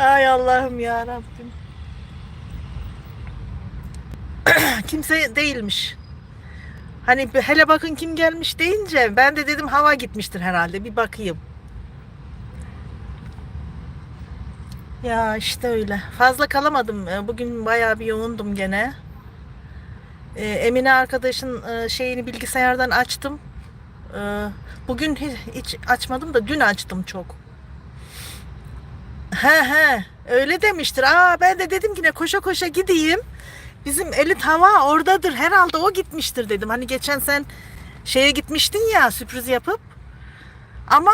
Ay Allah'ım ya Rabbim. Kimse değilmiş. Hani hele bakın kim gelmiş deyince ben de dedim hava gitmiştir herhalde bir bakayım. Ya işte öyle. Fazla kalamadım. Ee, Bugün bayağı bir yoğundum gene. Ee, Emine arkadaşın e, şeyini bilgisayardan açtım. Ee, Bugün hiç açmadım da dün açtım çok. He he öyle demiştir. Aa ben de dedim ki ne koşa koşa gideyim. Bizim elit hava oradadır. Herhalde o gitmiştir dedim. Hani geçen sen şeye gitmiştin ya sürpriz yapıp. Ama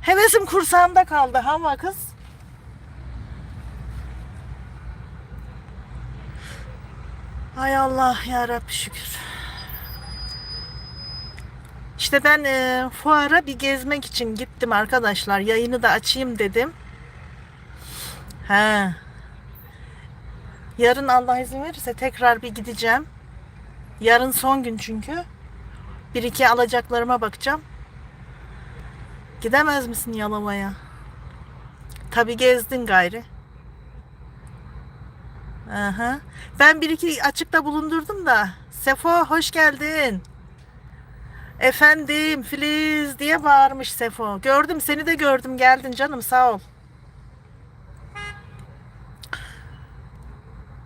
hevesim kursağımda kaldı hava kız. Ay Allah ya Rabbi şükür. İşte ben e, fuara bir gezmek için gittim arkadaşlar. Yayını da açayım dedim. He. Yarın Allah izin verirse tekrar bir gideceğim. Yarın son gün çünkü. Bir iki alacaklarıma bakacağım. Gidemez misin Yalova'ya? Tabi gezdin gayri. Aha. Ben bir iki açıkta bulundurdum da. Sefo hoş geldin. Efendim Filiz diye bağırmış Sefo. Gördüm seni de gördüm geldin canım sağ ol.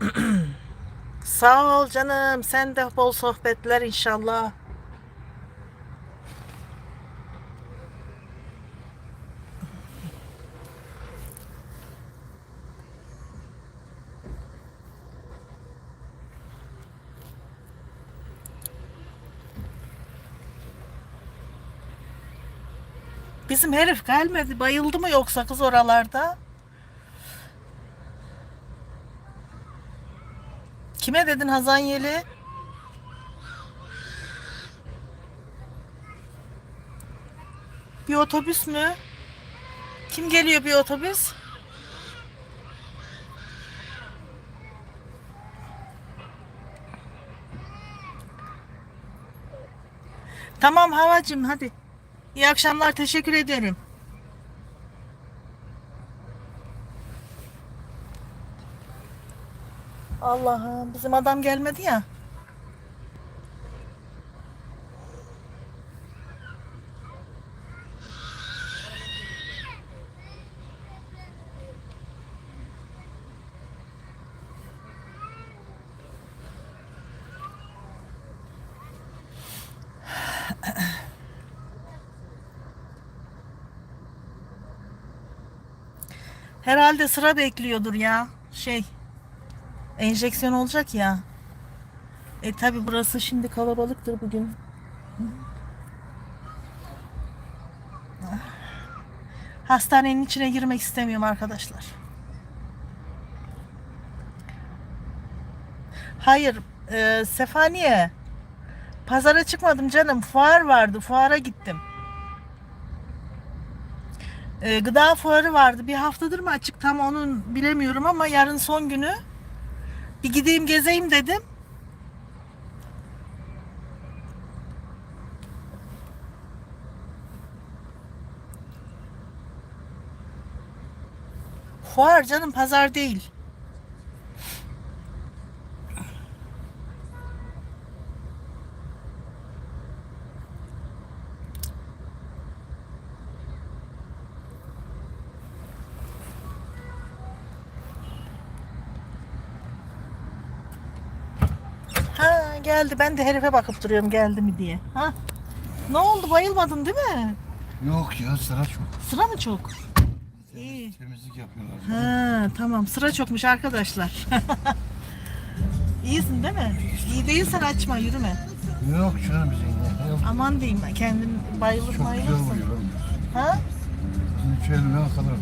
Sağ ol canım. Sen de bol sohbetler inşallah. Bizim herif gelmedi. Bayıldı mı yoksa kız oralarda? Kime dedin Hazan Yeli? Bir otobüs mü? Kim geliyor bir otobüs? Tamam havacım hadi. İyi akşamlar teşekkür ederim. Allah'ım bizim adam gelmedi ya. Herhalde sıra bekliyordur ya. Şey enjeksiyon olacak ya. E tabi burası şimdi kalabalıktır bugün. Hastanenin içine girmek istemiyorum arkadaşlar. Hayır, e, Sefaniye. Pazara çıkmadım canım. Fuar vardı. Fuara gittim. E, gıda fuarı vardı. Bir haftadır mı açık tam onun bilemiyorum ama yarın son günü. Bir gideyim gezeyim dedim. Fuar canım pazar değil. Ha geldi. Ben de herife bakıp duruyorum geldi mi diye. Ha? Ne oldu bayılmadın değil mi? Yok ya sıra çok. Sıra mı çok? İyi. Temizlik yapıyorlar. Ha tamam sıra çokmuş arkadaşlar. İyisin değil mi? İyi değilsen açma yürüme. Yok canım. Yok. Aman diyeyim kendin bayılır Çok güzel bayılırsın. vuruyor. Ha? Üç elime kadar.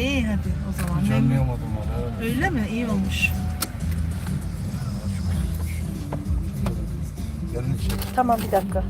İyi hadi o zaman. Hiç Memnun- anlayamadım. Öyle mi? İyi olmuş. Gelin içeri. Tamam bir dakika.